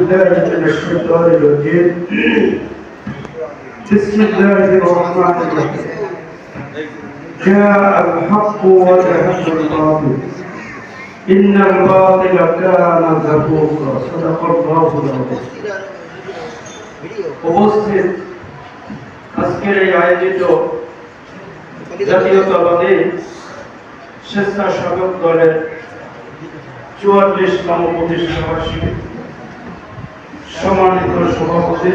أعوذ بالله من الشيطان الرجيم بسم الله الرحمن الرحيم جاء الحق وزهق الباطل إن الباطل كان زهوقا صدق الله العظيم উপস্থিত আজকের এই আয়োজিত জাতীয়তাবাদী স্বেচ্ছাসেবক দলের চুয়াল্লিশতম প্রতিষ্ঠা বার্ষিকী সম্মানিত সভাপতি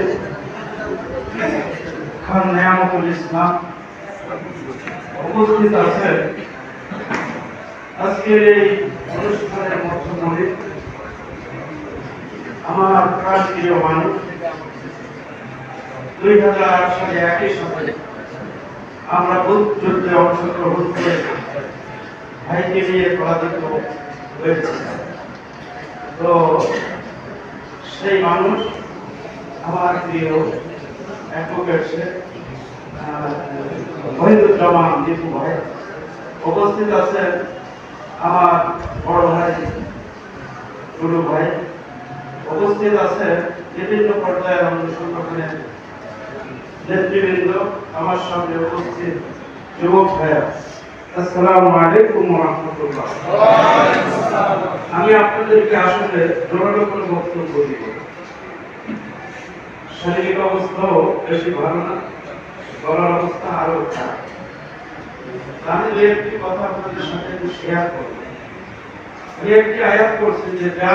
খান নিয়ামতুল ইসলাম উপস্থিত আছেন। আজকের এই অনুষ্ঠানের মধ্যমণি আমার প্রাণ মানুষ দুই হাজার আট সালে একই সাথে আমরা বুথ যুদ্ধে অংশগ্রহণ করে ভাইকে নিয়ে পরাজিত হয়েছে। তো সেই মানুষ আমার প্রিয় অ্যাডভোকেট মহিদুজ্জামান দীপু ভাই। উপস্থিত আছেন আমার বড় ভাই গুরু ভাই। উপস্থিত আছেন বিভিন্ন পর্যায়ের আমাদের সংগঠনের নেতৃবৃন্দ। আমার সামনে উপস্থিত যুবক ভাইয়া আসসালামু আলাইকুম রহমতুল্লাহ। আমি আপনাদেরকে আসলে জোরালো করে বক্তব্য দিব। শারীরিক অবস্থাও বেশি ভালো না, গলার অবস্থা আরও খারাপ। আমি দু একটি কথা আপনাদের সাথে একটু শেয়ার আমি একটি আয়াত করছি যে যা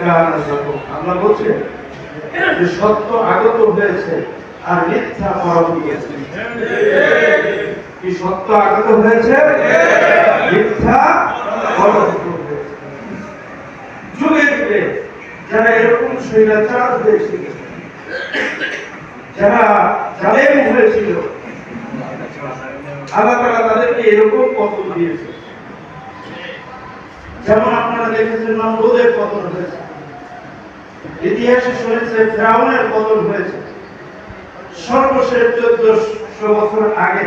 কানা যাহুকা আল্লাহ বলছেন যে, সত্য আগত হয়েছে আর মিথ্যা পরবর্তী গেছে। কি সত্য আগত হয়েছে? মিথ্যা যুগে যুগে যারা এরকম স্বৈরাচার হয়েছিল, যারা জালেম হয়েছিল, আল্লাহ তাআলা তাদেরকে এরকম পতন দিয়েছে। যেমন আপনারা দেখেছেন, নমরুদের পতন হয়েছে। ইতিহাসে শুনেছে ফেরাউনের পতন হয়েছে। সর্বশেষ চোদ্দশো বছর আগে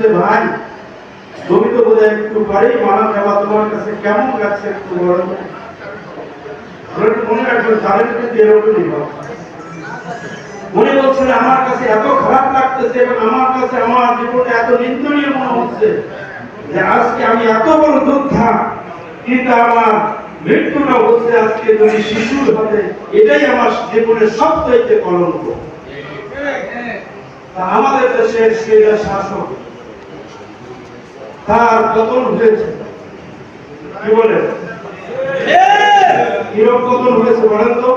যে, ভাই, তুমি তো বোধ একটু পরেই মারা যাওয়া তোমার কাছে কেমন লাগছে একটু বলো। তো। আমরা কাছে এত খারাপ লাগতেছে এবং আমার কাছে আমার জীবনে এত নিন্দনীয় মনে হচ্ছে যে, আজকে আমি এত বড় যোদ্ধা, কিন্তু আমার মৃত্যুটা হচ্ছে আজকে তুমি শিশুর হাতে। এটাই আমার জীবনের সবচাইতে কলঙ্ক তা আমাদের দেশের সেরা শাসক তার পতন হয়েছে। কি বলে কীরকম পতন হয়েছে বলেন তো?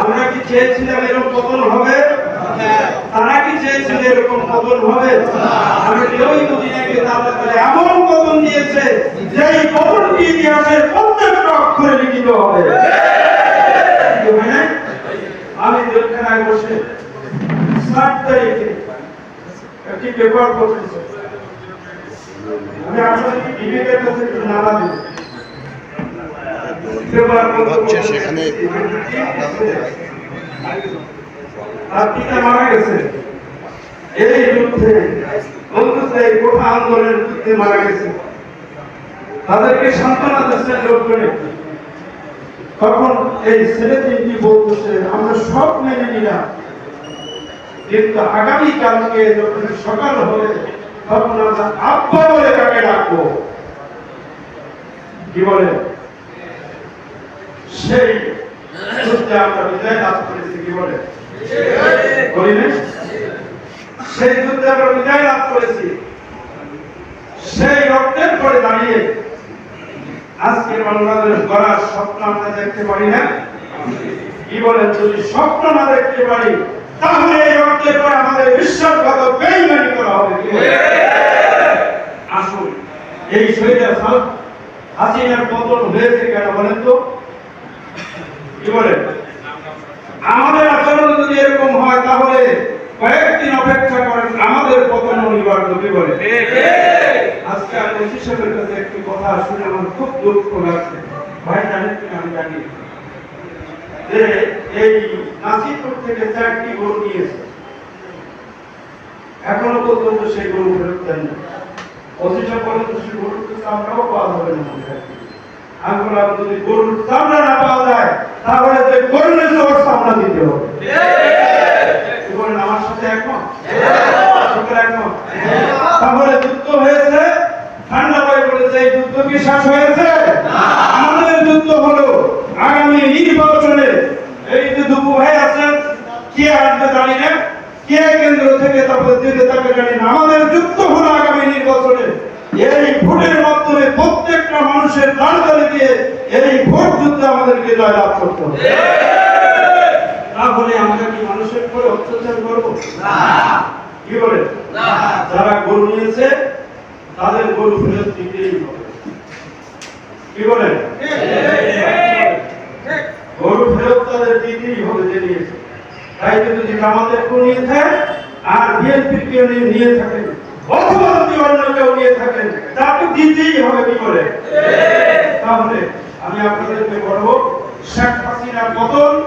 আমরা কি চেয়েছিলাম এরকম পতন হবে? তারা কি চেয়েছিল এরকম পতন হবে? আমরা কেউই না কিন্তু এমন পতন দিয়েছে যে এই পতনটি ইতিহাসের প্রত্যেকটা অক্ষরে লিখিত হবে কি হয় নাই? আমি জেলখানায় বসে সাত একটি পেপার পড়তেছি আমি আপনাদেরকে বিবেকের কাছে একটু নাড়া দেব? হচ্ছে সেখানে তার পিতা মারা গেছে? এই যুদ্ধে বলতেছে এই আন্দোলনের যুদ্ধে মারা গেছে। তাদেরকে সান্ত্বনা দিচ্ছেন লোকজনে তখন এই ছেলে তিনটি বলতেছে আমরা সব মেনে নিলাম। কিন্তু আগামী কালকে যখন সকাল হবে, তখন আমরা আব্বা বলে কাকে ডাকবো। কি বলে? সেই যুদ্ধে আমরা বিজয় লাভ করেছি, কি বলি? সেই যুদ্ধে আমরা বিজয় লাভ করেছি। সেই রক্তের পরে দাঁড়িয়ে আজকে বাংলাদেশ গড়ার স্বপ্ন আমরা দেখতে পারি না। কি বলেন, যদি স্বপ্ন না দেখতে পারি তাহলে এই রক্তের পরে আমাদের বিশ্বাসগত বেইমানি করা হবে। আসুন, এই শহীদের সাল হাসিনার পতন হয়েছে কেন বলেন তো? কি বলেন? আমাদের আচরণ যদি এরকম হয়, তাহলে কয়েকদিন অপেক্ষা করেন, আমাদের পতন অনিবার্য, কি বলে আজকে আমি ওসি কাছে একটি কথা শুনে আমার খুব দুঃখ লাগছে। ভাই, জানেন আমি জানি? যে এই নাসিরপুর থেকে চারটি গরু নিয়েছে। এখনও পর্যন্ত সেই গরু ফেরত দেন না ওসি সাহেব সেই গরুর চামড়াও পাওয়া যাবে না আমি বললাম যদি গরুর চামড়া না পাওয়া যায় তাহলে যে গরুর জোর চামড়া দিতে হবে। বলেন আমার সাথে একমত? একমত। তাহলে যুদ্ধ হয়েছে ঠান্ডা হয়ে পড়েছে এই যুদ্ধ কি শেষ হয়েছে? আমাদের যুদ্ধ হলো আগামী এই যে আছেন? কে আসবে জানি না। কে কেন্দ্র থেকে তারপরে দিতে জানি না আমাদের যুদ্ধ হলো আগামী নির্বাচনে এই ভোটের মাধ্যমে প্রত্যেকটা মানুষের দাঁড়িয়ে দিয়ে এই ভোট যুদ্ধে আমাদেরকে জয়লাভ করতে হবে। তাহলে আমরা কি মানুষের উপরে অত্যাচার করব? কি বলে? যারা গরু নিয়েছে তাদের গরু ফেরত দিতেই হবে। কি বলেন গরু ফেরত তাদের দিতেই হবে যে নিয়েছে। তাই তো যদি আমাদের কেউ নিয়ে থাকেন, আর বিএনপির কেউ নিয়ে- থাকেন। অথবা যদি অন্য কেউ নিয়ে থাকেন, তাকে দিতেই হবে কি বলে তাহলে আমি আপনাদেরকে বলব, শেখ হাসিনার পতন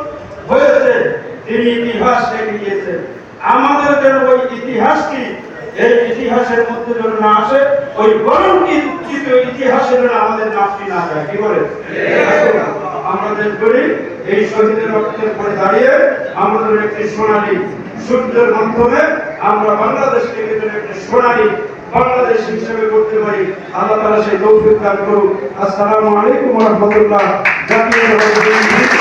হয়েছে তিনি ইতিহাস রেখে গিয়েছেন আমাদের যেন ওই ইতিহাসটি, এই ইতিহাসের মধ্যে যেন না আসে, ওই চিত্রিত ইতিহাসের যেন আমাদের নামটি না যায়। কি বলে আমাদের করি এই শহীদের রক্তের পরে দাঁড়িয়ে আমাদের একটি সোনালী সূর্যের মাধ্যমে আমরা বাংলাদেশকে একটি সোনালী বাংলাদেশ হিসেবে করতে পারি। আল্লাহ তারা সেই তৌফিক দান করুক। আসসালামু আলাইকুম রহমতুল্লাহ। জাতীয়